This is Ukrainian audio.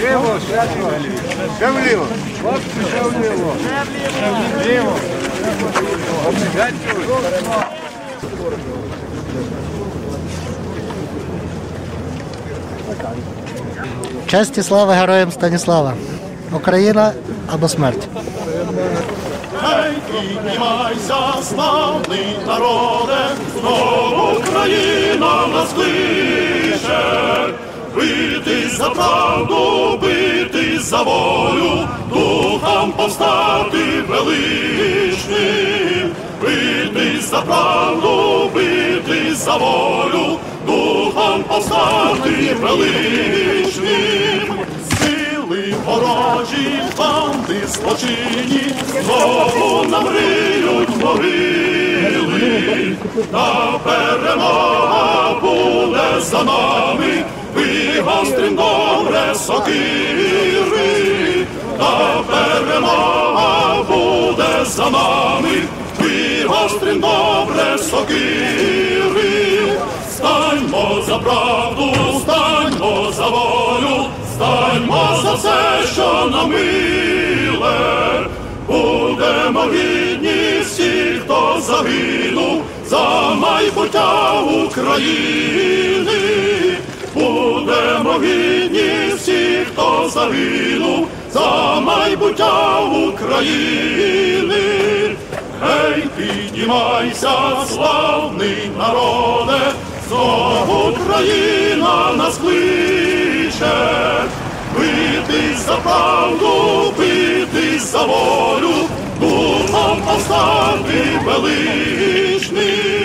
Ліво, ще вліво. Ще вліво. Хлопці, ще вліво. Ліво. П'ять чоловік. Честь і слава героям Станіслава. Україна або смерть. Гей, піднімайся, славний народе, знову Україна нас кличе. Битись за правду, битись за волю, духом повстати величним. Битись за правду, битись за волю, духом повстати величним. Ворожі, банди злочинні, знову нам риють могили, та перемога буде за нами, вигострим добре сокири, та перемога буде за нами, вигострим добре за все, що нам миле. Будемо гідні всі, хто загинув за майбуття України. Будемо гідні всі, хто загинув за майбуття України. Гей, піднімайся, славний народе, знову Україна нас кличе за правду битись за волю, духом повстати величний.